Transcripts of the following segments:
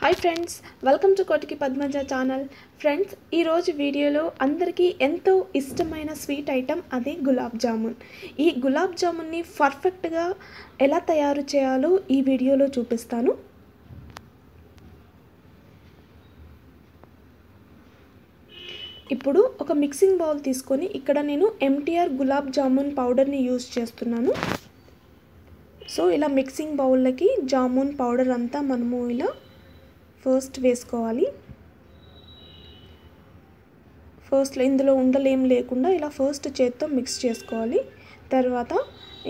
Hi friends welcome to కోటికి Padmaja channel friends ఈరోజు వీడియోలో అందరికీ ఎంతో ఇష్టమైన స్వీట్ ఐటెం అదే గులాబ్ జామున్. ఈ గులాబ్ జామున్ని పర్ఫెక్ట్గా ఎలా తయారు చేయాలో ఈ వీడియోలో చూపిస్తాను. ఇప్పుడు ఒక మిక్సింగ్ బౌల్ తీసుకొని ఇక్కడ నేను ఎంటీఆర్ గులాబ్ జామున్ పౌడర్ని యూజ్ చేస్తున్నాను. సో ఇలా మిక్సింగ్ బౌల్లోకి జామున్ పౌడర్ అంతా మనము ఇలా ఫస్ట్ వేసుకోవాలి. ఫస్ట్ ఇందులో ఉండలేం లేకుండా ఇలా ఫస్ట్ చేత్తో మిక్స్ చేసుకోవాలి. తర్వాత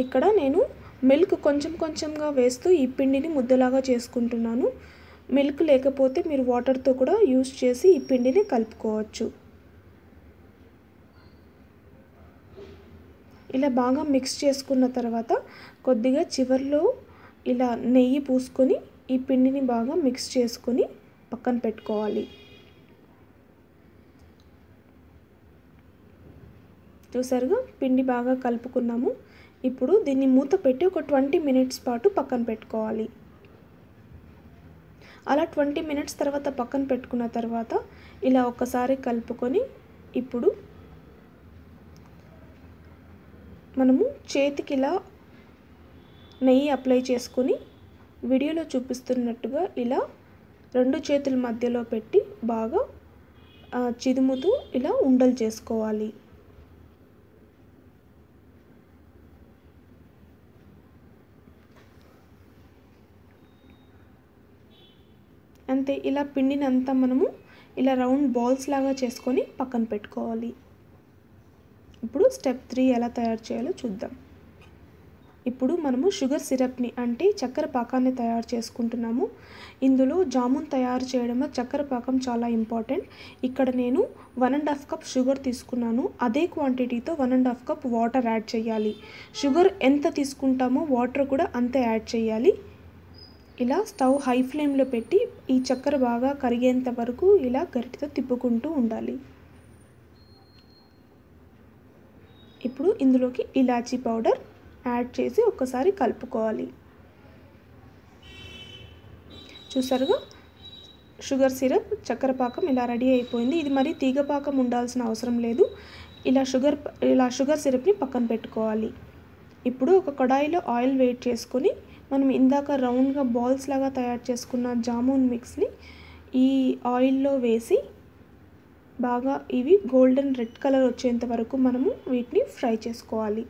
ఇక్కడ నేను మిల్క్ కొంచెం కొంచెంగా వేస్తూ ఈ పిండిని ముద్దలాగా చేసుకుంటున్నాను. మిల్క్ లేకపోతే మీరు వాటర్తో కూడా యూస్ చేసి ఈ పిండిని కలుపుకోవచ్చు. ఇలా బాగా మిక్స్ చేసుకున్న తర్వాత కొద్దిగా చివర్లో ఇలా నెయ్యి పూసుకొని ఈ పిండిని బాగా మిక్స్ చేసుకొని పక్కన పెట్టుకోవాలి. చూసారుగా? పిండి బాగా కలుపుకున్నాము. ఇప్పుడు దీన్ని మూత పెట్టి ఒక ట్వంటీ మినిట్స్ పాటు పక్కన పెట్టుకోవాలి. అలా ట్వంటీ మినిట్స్ తర్వాత పక్కన పెట్టుకున్న తర్వాత ఇలా ఒకసారి కలుపుకొని ఇప్పుడు మనము చేతికి ఇలా నెయ్యి అప్లై చేసుకొని వీడియోలో చూపిస్తున్నట్టుగా ఇలా రెండు చేతుల మధ్యలో పెట్టి బాగా చిదుముతూ ఇలా ఉండలు చేసుకోవాలి. అంతే ఇలా పిండినంతా మనము ఇలా రౌండ్ బాల్స్ లాగా చేసుకొని పక్కన పెట్టుకోవాలి. ఇప్పుడు స్టెప్ త్రీ ఎలా తయారు చేయాలో చూద్దాం. ఇప్పుడు మనము షుగర్ సిరప్ని అంటే చక్కెర పాకాన్ని తయారు చేసుకుంటున్నాము. ఇందులో జామున్ తయారు చేయడంలో చక్కెర పాకం చాలా ఇంపార్టెంట్. ఇక్కడ నేను one and half cup sugar తీసుకున్నాను. అదే క్వాంటిటీతో one and half cup water add చేయాలి. షుగర్ ఎంత తీసుకుంటామో వాటర్ కూడా అంతే యాడ్ చేయాలి. ఇలా స్టవ్ హై ఫ్లేమ్లో పెట్టి ఈ చక్కెర బాగా కరిగేంత వరకు ఇలా గరిటితో తిప్పుకుంటూ ఉండాలి. ఇప్పుడు ఇందులోకి ఇలాచీ పౌడర్ యాడ్ చేసి ఒక్కసారి కలుపుకోవాలి. చూసారుగా? షుగర్ సిరప్ చక్కెర పాకం ఇలా రెడీ అయిపోయింది. ఇది మరీ తీగ పాకం ఉండాల్సిన అవసరం లేదు. ఇలా షుగర్ ఇలా షుగర్ సిరప్ని పక్కన పెట్టుకోవాలి. ఇప్పుడు ఒక కడాయిలో ఆయిల్ వేట్ చేసుకొని మనం ఇందాక రౌండ్గా బాల్స్ లాగా తయారు చేసుకున్న జామున్ మిక్స్ని ఈ ఆయిల్లో వేసి బాగా ఇవి గోల్డెన్ రెడ్ కలర్ వచ్చేంత వరకు మనము వీటిని ఫ్రై చేసుకోవాలి.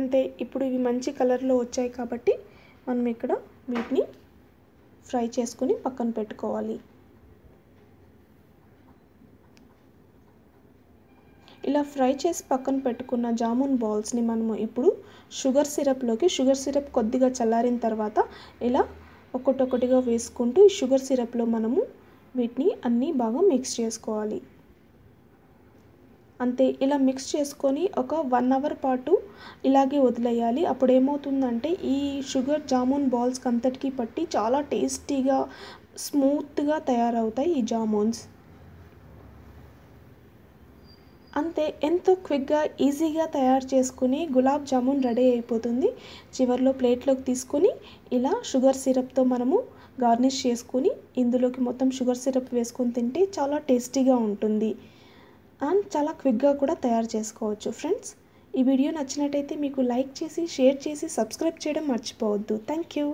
అంతే ఇప్పుడు ఇవి మంచి కలర్లో వచ్చాయి కాబట్టి మనం ఇక్కడ వీటిని ఫ్రై చేసుకుని పక్కన పెట్టుకోవాలి. ఇలా ఫ్రై చేసి పక్కన పెట్టుకున్న జామున్ బాల్స్ని మనము ఇప్పుడు షుగర్ సిరప్లోకి షుగర్ సిరప్ కొద్దిగా చల్లారిన తర్వాత ఇలా ఒక్కొక్కటిగా వేసుకుంటూ ఈ షుగర్ సిరప్లో మనము వీటిని అన్నీ బాగా మిక్స్ చేసుకోవాలి. అంతే ఇలా మిక్స్ చేసుకొని ఒక వన్ అవర్ పాటు ఇలాగే వదిలేయాలి. అప్పుడు ఏమవుతుందంటే ఈ షుగర్ జామున్ బాల్స్కి అంతటికీ పట్టి చాలా టేస్టీగా స్మూత్గా తయారవుతాయి ఈ జామున్స్. అంతే ఎంతో క్విక్గా ఈజీగా తయారు చేసుకుని గులాబ్ జామున్ రెడీ అయిపోతుంది. చివరిలో ప్లేట్లోకి తీసుకొని ఇలా షుగర్ సిరప్తో మనము గార్నిష్ చేసుకుని ఇందులోకి మొత్తం షుగర్ సిరప్ వేసుకొని తింటే చాలా టేస్టీగా ఉంటుంది. అండ్ చాలా క్విక్గా కూడా తయారు చేసుకోవచ్చు. ఫ్రెండ్స్ ఈ వీడియో నచ్చినట్టయితే మీకు లైక్ చేసి షేర్ చేసి సబ్స్క్రైబ్ చేయడం మర్చిపోవద్దు. Thank you.